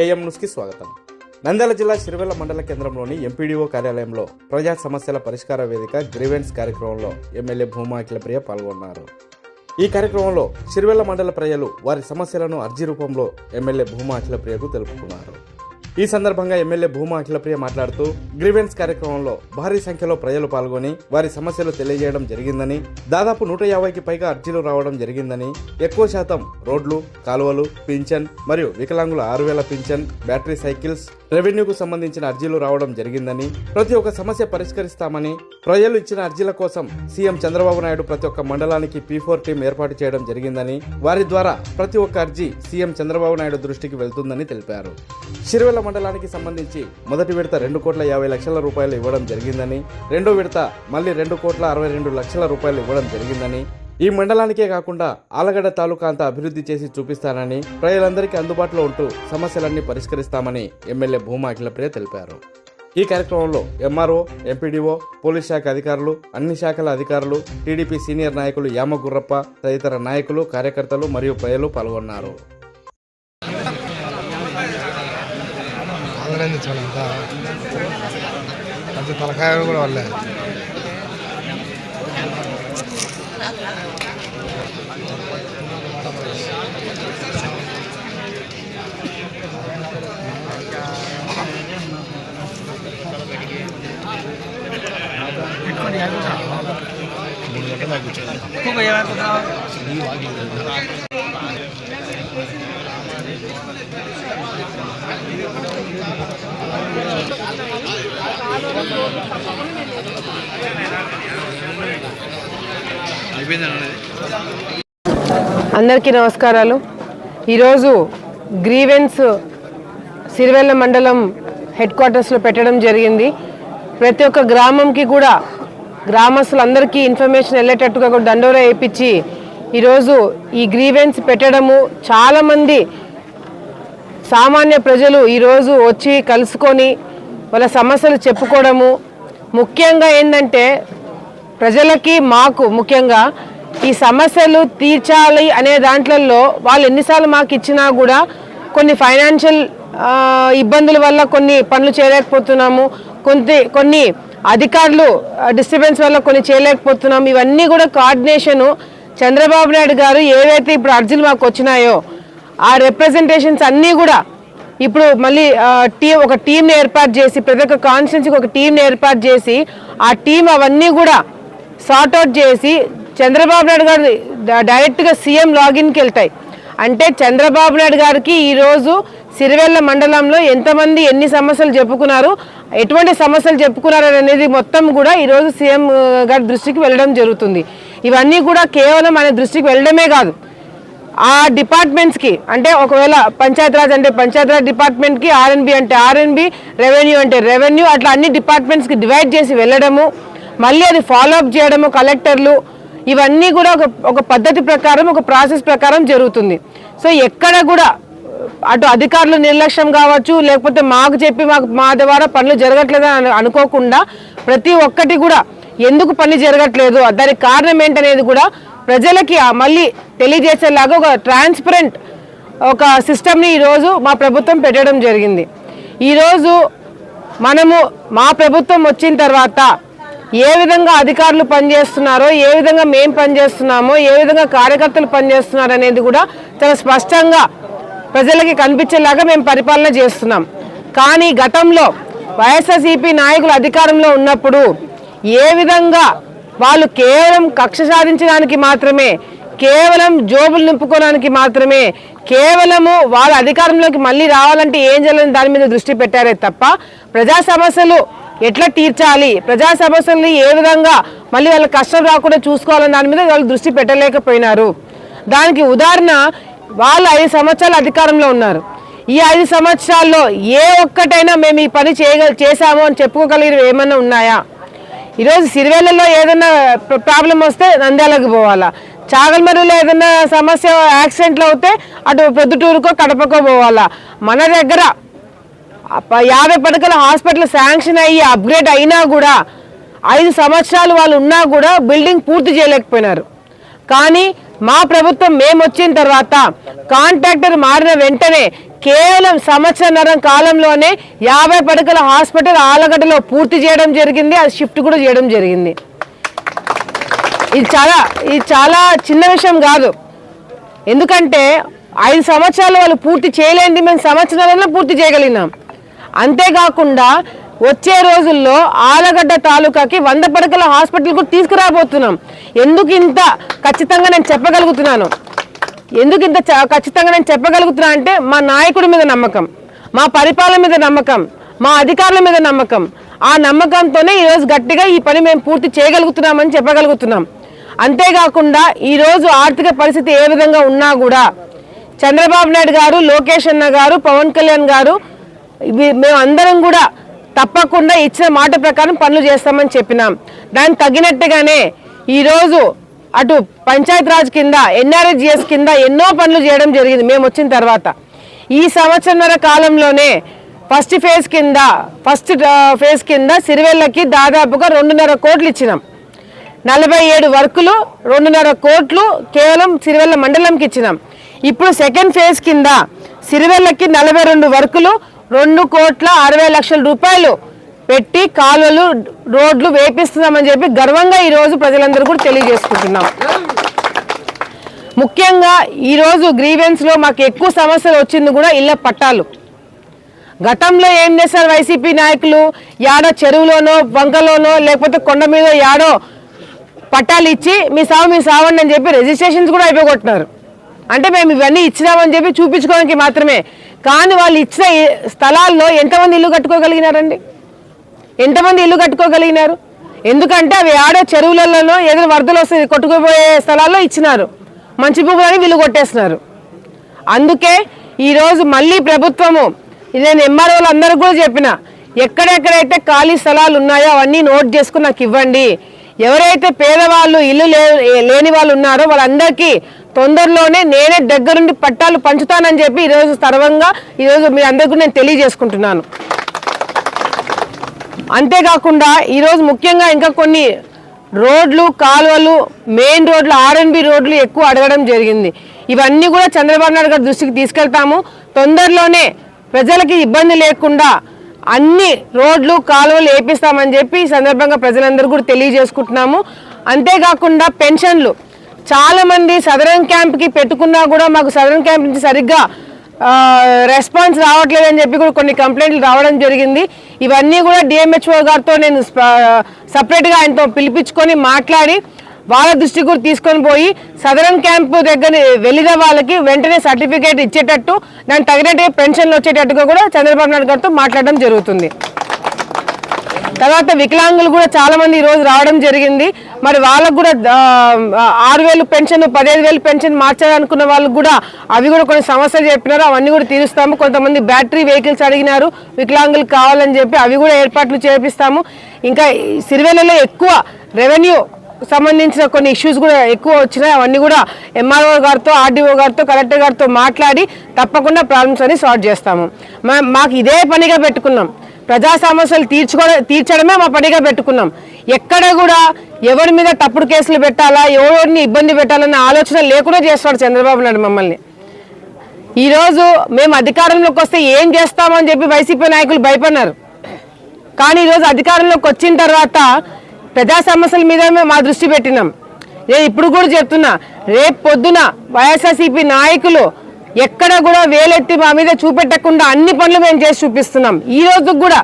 AM న్యూస్కి స్వాగతం. నంద్యాల జిల్లా సిరివెల్ల మండల కేంద్రంలోని ఎంపీడీఓ కార్యాలయంలో ప్రజా సమస్యల పరిష్కార వేదిక గ్రీవెన్స్ కార్యక్రమంలో ఎమ్మెల్యే భూమా అఖిలప్రియ పాల్గొన్నారు. ఈ కార్యక్రమంలో సిరివెల్ల మండల ప్రజలు వారి సమస్యలను అర్జీ రూపంలో ఎమ్మెల్యే భూమా అఖిలప్రియకు తెలుపుకున్నారు. ఈ సందర్భంగా ఎమ్మెల్యే భూమా అఖిలప్రియ మాట్లాడుతూ గ్రీవెన్స్ కార్యక్రమంలో భారీ సంఖ్యలో ప్రజలు పాల్గొని వారి సమస్యలు తెలియజేయడం జరిగిందని దాదాపు నూట యాభైకి పైగా అర్జీలు రావడం జరిగిందని ఎక్కువ శాతం రోడ్లు కాలువలు పింఛన్ మరియు వికలాంగుల ఆరు వేల పింఛన్ బ్యాటరీ సైకిల్స్ రెవెన్యూకు సంబంధించిన అర్జీలు రావడం జరిగిందని ప్రతి ఒక్క సమస్య పరిష్కరిస్తామని ప్రజలు ఇచ్చిన అర్జీల కోసం సీఎం చంద్రబాబు నాయుడు ప్రతి ఒక్క మండలానికి పీ ఫోర్ టీం ఏర్పాటు చేయడం జరిగిందని వారి ద్వారా ప్రతి ఒక్క అర్జీ సీఎం చంద్రబాబు నాయుడు దృష్టికి వెళ్తుందని తెలిపారు. సిరివెల్ల మండలానికి సంబంధించి మొదటి విడత రెండు కోట్ల యాభై లక్షల రూపాయలు ఇవ్వడం జరిగిందని రెండో విడత మళ్ళీ రెండు కోట్ల అరవై రెండు లక్షల రూపాయలు ఇవ్వడం జరిగిందని ఈ మండలానికే కాకుండా ఆలగడ్డ తాలూకా అంతా అభివృద్ధి చేసి చూపిస్తానని ప్రజలందరికీ అందుబాటులో ఉంటూ సమస్యలన్నీ పరిష్కరిస్తామని ఎమ్మెల్యే భూమా అఖిలప్రియ తెలిపారు. ఈ కార్యక్రమంలో ఎంఆర్ఓ ఎంపీడీఓ పోలీస్ శాఖ అధికారులు అన్ని శాఖల అధికారులు టీడీపీ సీనియర్ నాయకులు యామగుర్రప్ప తదితర నాయకులు కార్యకర్తలు మరియు ప్రజలు పాల్గొన్నారు. ఆంధ్రాంది చాలా అంతా అది తలకాయలు కూడా వాళ్ళే అందరికీ నమస్కారాలు. ఈరోజు గ్రీవెన్స్ సిరివెల్ల మండలం హెడ్ క్వార్టర్స్లో పెట్టడం జరిగింది. ప్రతి ఒక్క గ్రామంకి కూడా గ్రామస్తులందరికీ ఇన్ఫర్మేషన్ వెళ్ళేటట్టుగా కూడా దండోరా వేయించి ఈరోజు ఈ గ్రీవెన్స్ పెట్టడము చాలామంది సామాన్య ప్రజలు ఈరోజు వచ్చి కలుసుకొని వాళ్ళ సమస్యలు చెప్పుకోవడము. ముఖ్యంగా ఏంటంటే ప్రజలకి మాకు ముఖ్యంగా ఈ సమస్యలు తీర్చాలి అనే దాంట్లలో వాళ్ళు ఎన్నిసార్లు మాకు ఇచ్చినా కూడా కొన్ని ఫైనాన్షియల్ ఇబ్బందుల వల్ల కొన్ని పనులు చేయలేకపోతున్నాము. కొంత కొన్ని అధికారులు డిస్టర్బెన్స్ వల్ల కొన్ని చేయలేకపోతున్నాము. ఇవన్నీ కూడా కోఆర్డినేషను చంద్రబాబు నాయుడు గారు ఏవైతే ఇప్పుడు అర్జీలు మాకు వచ్చినాయో ఆ రిప్రజెంటేషన్స్ అన్నీ కూడా ఇప్పుడు మళ్ళీ టీం ఒక టీంని ఏర్పాటు చేసి ప్రతి ఒక్క కాన్స్టిట్యూన్సీకి ఒక టీంని ఏర్పాటు చేసి ఆ టీం అవన్నీ కూడా సార్ట్అవుట్ చేసి చంద్రబాబు నాయుడు గారు డైరెక్ట్గా సీఎం లాగిన్కి వెళ్తాయి. అంటే చంద్రబాబు నాయుడు గారికి ఈరోజు సిరివెల్ల మండలంలో ఎంతమంది ఎన్ని సమస్యలు చెప్పుకున్నారు ఎటువంటి సమస్యలు చెప్పుకున్నారు అనేది మొత్తం కూడా ఈరోజు సీఎం గారి దృష్టికి వెళ్ళడం జరుగుతుంది. ఇవన్నీ కూడా కేవలం ఆయన దృష్టికి వెళ్ళడమే కాదు. ఆ డిపార్ట్మెంట్స్కి అంటే ఒకవేళ పంచాయతీరాజ్ అంటే పంచాయతీరాజ్ డిపార్ట్మెంట్కి ఆర్ఎన్బి అంటే ఆర్ఎన్బి రెవెన్యూ అంటే రెవెన్యూ అట్లా అన్ని డిపార్ట్మెంట్స్కి డివైడ్ చేసి వెళ్ళడము మళ్ళీ అది ఫాలో అప్ చేయడము కలెక్టర్లు ఇవన్నీ కూడా ఒక ఒక పద్ధతి ప్రకారం ఒక ప్రాసెస్ ప్రకారం జరుగుతుంది. సో ఎక్కడ కూడా అటు అధికారులు నిర్లక్ష్యం కావచ్చు లేకపోతే మాకు చెప్పి మాకు మా ద్వారా పనులు జరగట్లేదు అని అనుకోకుండా ప్రతి ఒక్కటి కూడా ఎందుకు పని జరగట్లేదు దానికి కారణం ఏంటనేది కూడా ప్రజలకి మళ్ళీ తెలియజేసేలాగా ఒక ట్రాన్స్పరెంట్ ఒక సిస్టమ్ని ఈరోజు మా ప్రభుత్వం పెట్టడం జరిగింది. ఈరోజు మనము మా ప్రభుత్వం వచ్చిన తర్వాత ఏ విధంగా అధికారులు పనిచేస్తున్నారో ఏ విధంగా మేము పనిచేస్తున్నామో ఏ విధంగా కార్యకర్తలు పనిచేస్తున్నారు అనేది కూడా చాలా స్పష్టంగా ప్రజలకి కనిపించేలాగా మేము పరిపాలన చేస్తున్నాం. కానీ గతంలో వైఎస్ఆర్సీపీ నాయకులు అధికారంలో ఉన్నప్పుడు ఏ విధంగా వాళ్ళు కేవలం కక్ష సాధించడానికి మాత్రమే కేవలం జోబులు నింపుకోవడానికి మాత్రమే కేవలము వాళ్ళ అధికారంలోకి మళ్ళీ రావాలంటే ఏం చేయాలని దాని మీద దృష్టి పెట్టారే తప్ప ప్రజా సమస్యలు ఎట్లా తీర్చాలి? ప్రజా సమస్యల్ని ఏ విధంగా మళ్ళీ వాళ్ళ కష్టం రాకుండా చూసుకోవాలని దాని మీద వాళ్ళు దృష్టి పెట్టలేకపోయినారు. దానికి ఉదాహరణ వాళ్ళు ఐదు సంవత్సరాలు అధికారంలో ఉన్నారు. ఈ ఐదు సంవత్సరాల్లో ఏ ఒక్కటైనా మేము ఈ పని చేయగల చేశాము అని చెప్పుకోగలిగినవి ఏమన్నా ఉన్నాయా? ఈరోజు సిరివేళ్ళలో ఏదైనా ప్రాబ్లం వస్తే నంద్యాలకు పోవాలా? చాగల్మరులో ఏదైనా సమస్య యాక్సిడెంట్లు అవుతే అటు ప్రొద్దుటూరుకో కడపకో పోవాలా? మన దగ్గర యాభై పడకల హాస్పిటల్ శాంక్షన్ అయ్యి అప్గ్రేడ్ అయినా కూడా ఐదు సంవత్సరాలు వాళ్ళు ఉన్నా కూడా బిల్డింగ్ పూర్తి చేయలేకపోయినారు. కానీ మా ప్రభుత్వం మేము వచ్చిన తర్వాత కాంట్రాక్టర్ మారిన వెంటనే కేవలం సంవత్సరన్నర కాలంలోనే యాభై పడకల హాస్పిటల్ ఆలగడ్డలో పూర్తి చేయడం జరిగింది అది షిఫ్ట్ కూడా చేయడం జరిగింది. ఇది చాలా ఇది చాలా చిన్న విషయం కాదు. ఎందుకంటే ఐదు సంవత్సరాలు వాళ్ళు పూర్తి చేయలేంది మేము సంవత్సరాలలో పూర్తి చేయగలిగినాం. అంతేకాకుండా వచ్చే రోజుల్లో ఆలగడ్డ తాలూకాకి వంద పడకల హాస్పిటల్కు తీసుకురాబోతున్నాం. ఎందుకు ఇంత ఖచ్చితంగా నేను చెప్పగలుగుతున్నాను? ఎందుకు ఇంత ఖచ్చితంగా నేను చెప్పగలుగుతున్నా అంటే మా నాయకుడి మీద నమ్మకం మా పరిపాలన మీద నమ్మకం మా అధికారుల మీద నమ్మకం. ఆ నమ్మకంతోనే ఈరోజు గట్టిగా ఈ పని మేము పూర్తి చేయగలుగుతున్నామని చెప్పగలుగుతున్నాం. అంతేకాకుండా ఈరోజు ఆర్థిక పరిస్థితి ఏ విధంగా ఉన్నా కూడా చంద్రబాబు నాయుడు గారు లోకేష్ అన్న గారు పవన్ కళ్యాణ్ గారు మేమందరం కూడా తప్పకుండా ఇచ్చిన మాట ప్రకారం పనులు చేస్తామని చెప్పినాం. దానికి తగినట్టుగానే ఈరోజు అటు పంచాయత్ రాజ్ కింద ఎన్ఆర్ఎస్జిఎస్ కింద ఎన్నో పనులు చేయడం జరిగింది మేము వచ్చిన తర్వాత. ఈ సంవత్సర కాలంలోనే ఫస్ట్ ఫేజ్ కింద ఫస్ట్ ఫేజ్ కింద సిరివెళ్ళకి దాదాపుగా రెండున్నర కోట్లు ఇచ్చినాం. నలభై ఏడు వర్కులు రెండున్నర కోట్లు కేవలం సిరివెల్ల మండలంకి ఇచ్చినాం. ఇప్పుడు సెకండ్ ఫేజ్ కింద సిరివెళ్ళకి నలభై రెండు వర్కులు రెండు కోట్ల అరవై లక్షల రూపాయలు పెట్టి కాలువలు రోడ్లు వేపిస్తున్నామని చెప్పి గర్వంగా ఈరోజు ప్రజలందరూ కూడా తెలియజేసుకుంటున్నాం. ముఖ్యంగా ఈరోజు గ్రీవెన్స్లో మాకు ఎక్కువ సమస్యలు వచ్చింది కూడా ఇళ్ళ పట్టాలు. గతంలో ఏం చేశారు వైసీపీ నాయకులు? యాడో చెరువులోనో వంకలోనో లేకపోతే కొండ మీద యాడో పట్టాలు ఇచ్చి మీ సావు మీ సావండి అని చెప్పి రిజిస్ట్రేషన్స్ కూడా అయిపోగొట్టినారు. అంటే మేము ఇవన్నీ ఇచ్చినామని చెప్పి చూపించుకోవడానికి మాత్రమే కానీ వాళ్ళు ఇచ్చిన స్థలాల్లో ఎంతమంది ఇల్లు కట్టుకోగలిగినారండి? ఎంతమంది ఇల్లు కట్టుకోగలిగినారు? ఎందుకంటే అవి ఆడే చెరువులలో ఏదైనా వరదలు వస్తుంది కొట్టుకుపోయే స్థలాల్లో ఇచ్చినారు. మంచి భూములని వీళ్ళు కొట్టేస్తున్నారు. అందుకే ఈరోజు మళ్ళీ ప్రభుత్వము నేను ఎంఆర్ఓలు అందరూ కూడా చెప్పిన ఎక్కడెక్కడైతే ఖాళీ స్థలాలు ఉన్నాయో అవన్నీ నోట్ చేసుకుని నాకు ఇవ్వండి. ఎవరైతే పేదవాళ్ళు ఇల్లు లేని వాళ్ళు ఉన్నారో వాళ్ళందరికీ తొందరలోనే నేనే దగ్గరుండి పట్టాలు పంచుతానని చెప్పి ఈరోజు సర్వంగా ఈరోజు మీ అందరికీ నేను తెలియజేసుకుంటున్నాను. అంతేకాకుండా ఈరోజు ముఖ్యంగా ఇంకా కొన్ని రోడ్లు కాలువలు మెయిన్ రోడ్లు ఆర్ఎన్బి రోడ్లు ఎక్కువ అడగడం జరిగింది. ఇవన్నీ కూడా చంద్రబాబు నాయుడు గారి దృష్టికి తీసుకెళ్తాము. తొందరలోనే ప్రజలకి ఇబ్బంది లేకుండా అన్ని రోడ్లు కాలువలు వేపిస్తామని చెప్పి ఈ సందర్భంగా ప్రజలందరూ కూడా తెలియజేసుకుంటున్నాము. అంతేకాకుండా పెన్షన్లు. చాలా మంది సదరన్ క్యాంప్కి పెట్టుకున్నా కూడా మాకు సదరన్ క్యాంప్ నుంచి సరిగ్గా రెస్పాన్స్ రావట్లేదు అని చెప్పి కూడా కొన్ని కంప్లైంట్లు రావడం జరిగింది. ఇవన్నీ కూడా డిఎంహెచ్ఓ గారితో నేను సపరేట్గా ఆయనతో పిలిపించుకొని మాట్లాడి వాళ్ళ దృష్టికి కూడా తీసుకొని పోయి సదరన్ క్యాంపు దగ్గర వెళ్ళిన వాళ్ళకి వెంటనే సర్టిఫికేట్ ఇచ్చేటట్టు దానికి తగినట్టుగా పెన్షన్లు వచ్చేటట్టుగా కూడా చంద్రబాబు నాయుడు గారితో మాట్లాడడం జరుగుతుంది. తర్వాత వికలాంగులు కూడా చాలా మంది ఈ రోజు రావడం జరిగింది. మరి వాళ్ళకు కూడా ఆరు వేలు పెన్షన్ పదిహేను వేలు పెన్షన్ మార్చాలనుకున్న వాళ్ళకు కూడా అవి కూడా కొన్ని సమస్యలు చెప్పినారు. అవన్నీ కూడా తీరుస్తాము. కొంతమంది బ్యాటరీ వెహికల్స్ అడిగినారు. వికలాంగులు కావాలని చెప్పి అవి కూడా ఏర్పాట్లు చేపిస్తాము. ఇంకా ఈ ఎక్కువ రెవెన్యూ సంబంధించిన కొన్ని ఇష్యూస్ కూడా ఎక్కువ వచ్చినాయి. అవన్నీ కూడా ఎంఆర్ఓ గారితో ఆర్డీఓ గారితో కలెక్టర్ గారితో మాట్లాడి తప్పకుండా ప్రాబ్లమ్స్ అన్ని సాల్వ్ చేస్తాము. మా- మాకు ఇదే పనిగా పెట్టుకున్నాం. ప్రజా సమస్యలు తీర్చుకో తీర్చడమే మా పనిగా పెట్టుకున్నాం. ఎక్కడ కూడా ఎవరి మీద తప్పుడు కేసులు పెట్టాలా ఎవరిని ఇబ్బంది పెట్టాలన్న ఆలోచన లేకుండా చేస్తాడు చంద్రబాబు నాయుడు మమ్మల్ని. ఈరోజు మేము అధికారంలోకి వస్తే ఏం చేస్తామని చెప్పి వైసీపీ నాయకులు భయపడినారు. కానీ ఈరోజు అధికారంలోకి వచ్చిన తర్వాత ప్రజా సమస్యల మీద మేము మా దృష్టి పెట్టినాం. నేను ఇప్పుడు కూడా చెప్తున్నా రేపు పొద్దున వైఎస్ఆర్సీపీ నాయకులు ఎక్కడ కూడా వేలెత్తి మా మీద చూపెట్టకుండా అన్ని పనులు మేము చేసి చూపిస్తున్నాం. ఈ రోజు కూడా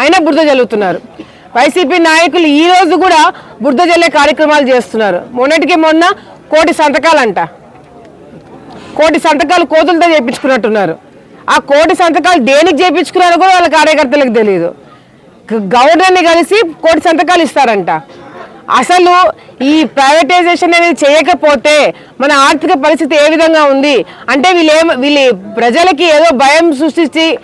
అయినా బురద జల్లుతున్నారు. వైసీపీ నాయకులు ఈ రోజు కూడా బురద జల్లే కార్యక్రమాలు చేస్తున్నారు. మొన్నటికి మొన్న కోటి సంతకాలంట. కోటి సంతకాలు కోతులతో చేయించుకున్నట్టున్నారు ఆ కోటి సంతకాలు దేనికి చేయించుకున్నారో కూడా వాళ్ళ కార్యకర్తలకు తెలియదు గవర్నర్ని కలిసి కోటి సంతకాలు ఇస్తారంట. అసలు ఈ ప్రైవేటైజేషన్ అనేది చేయకపోతే మన ఆర్థిక పరిస్థితి ఏ విధంగా ఉంది? అంటే వీళ్ళు వీళ్ళు ప్రజలకి ఏదో భయం సృష్టించి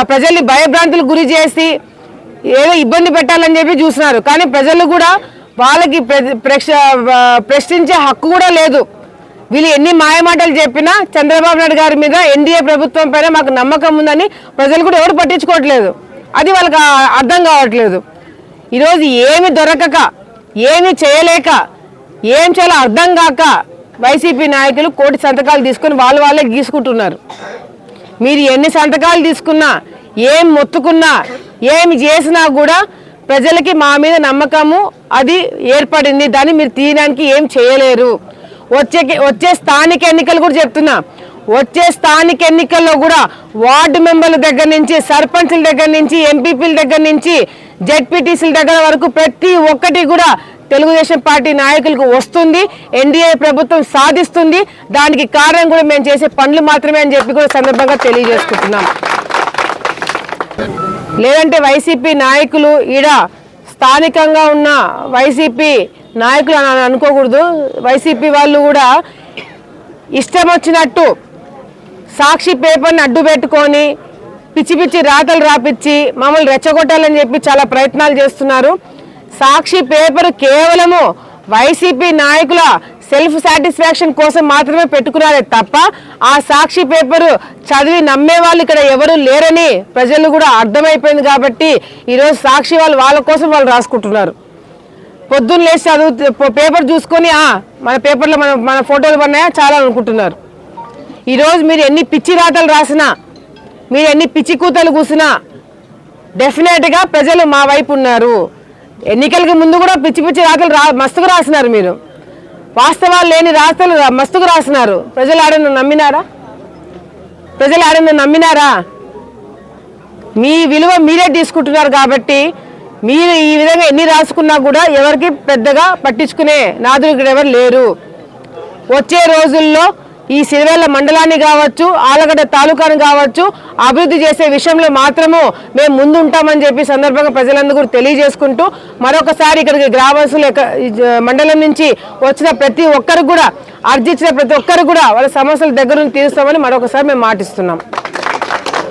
ప్రజల్ని భయభ్రాంతులకు గురి చేసి ఏదో ఇబ్బంది పెట్టాలని చెప్పి చూస్తున్నారు. కానీ ప్రజలు కూడా వాళ్ళకి ప్ర- ప్రశ్నించే హక్కు కూడా లేదు. వీళ్ళు ఎన్ని మాయమాటలు చెప్పినా చంద్రబాబు నాయుడు గారి మీద ఎన్డీఏ ప్రభుత్వం పైన మాకు నమ్మకం ఉందని ప్రజలు కూడా ఎవరు పట్టించుకోవట్లేదు. అది వాళ్ళకి అర్థం కావట్లేదు. ఈరోజు ఏమి దొరకక ఏమి చేయలేక ఏం చేయాలో అర్థం కాక వైసీపీ నాయకులు కోటి సంతకాలు తీసుకొని వాళ్ళు వాళ్ళే గీసుకుంటున్నారు. మీరు ఎన్ని సంతకాలు తీసుకున్నా ఏం మొత్తుకున్నా ఏమి చేసినా కూడా ప్రజలకి మా మీద నమ్మకము అది ఏర్పడింది. దాన్ని మీరు తీయడానికి ఏం చేయలేరు. వచ్చే వచ్చే స్థానిక ఎన్నికలు కూడా చెప్తున్నా. వచ్చే స్థానిక ఎన్నికల్లో కూడా వార్డు మెంబర్ల దగ్గర నుంచి సర్పంచ్ల దగ్గర నుంచి ఎంపీపీల దగ్గర నుంచి జెడ్పీటీసీల దగ్గర వరకు ప్రతి ఒక్కటి కూడా తెలుగుదేశం పార్టీ నాయకులకు వస్తుంది ఎన్డీఏ ప్రభుత్వం సాధిస్తుంది. దానికి కారణం కూడా మేము చేసే పనులు మాత్రమే అని చెప్పి కూడా సందర్భంగా తెలియజేసుకుంటున్నాం. లేదంటే వైసీపీ నాయకులు ఈడ స్థానికంగా ఉన్న వైసీపీ నాయకులు అని అనుకోకూడదు. వైసీపీ వాళ్ళు కూడా ఇష్టం వచ్చినట్టు సాక్షి పేపర్ని అడ్డు పెట్టుకొని పిచ్చి పిచ్చి రాతలు రాపిచ్చి మమ్మల్ని రెచ్చగొట్టాలని చెప్పి చాలా ప్రయత్నాలు చేస్తున్నారు. సాక్షి పేపర్ కేవలము వైసీపీ నాయకుల సెల్ఫ్ సాటిస్ఫాక్షన్ కోసం మాత్రమే పెట్టుకున్నారే తప్ప ఆ సాక్షి పేపరు చదివి నమ్మే వాళ్ళు ఇక్కడ ఎవరు లేరని ప్రజలు కూడా అర్థమైపోయింది కాబట్టి ఈరోజు సాక్షి వాళ్ళు వాళ్ళ కోసం వాళ్ళు రాసుకుంటున్నారు. పొద్దున్న లేచి చదువు పేపర్ చూసుకొని మన పేపర్లో మన మన ఫోటోలు పడినాయా? చాలా అనుకుంటున్నారు ఈరోజు మీరు ఎన్ని పిచ్చి రాతలు రాసినా మీరు ఎన్ని పిచ్చి కూతలు కూసినా డెఫినెట్గా ప్రజలు మా వైపు ఉన్నారు. ఎన్నికలకి ముందు కూడా పిచ్చి పిచ్చి రాతలు రా మస్తుగా రాసినారు మీరు. వాస్తవాలు లేని రాతలు రా- రాసినారు. ప్రజలు ఆడను నమ్మినారా? ప్రజలు ఆడను నమ్మినారా? మీ విలువ మీరే తీసుకుంటున్నారు కాబట్టి మీరు ఈ విధంగా ఎన్ని రాసుకున్నా కూడా ఎవరికి పెద్దగా పట్టించుకునే నాదులు ఇక్కడ ఎవరు లేరు. వచ్చే రోజుల్లో ఈ సిరివెల్ల మండలాన్ని కావచ్చు ఆలగడ్డ తాలూకాని కావచ్చు అభివృద్ధి చేసే విషయంలో మాత్రము మేము ముందుంటామని చెప్పి సందర్భంగా ప్రజలందరూ తెలియజేసుకుంటూ మరొకసారి ఇక్కడికి గ్రామస్తులు మండలం నుంచి వచ్చిన ప్రతి ఒక్కరికి కూడా అర్జించిన ప్రతి ఒక్కరికి కూడా వాళ్ళ సమస్యల దగ్గర నుంచి తీరుస్తామని మరొకసారి మేము మాటిస్తున్నాం.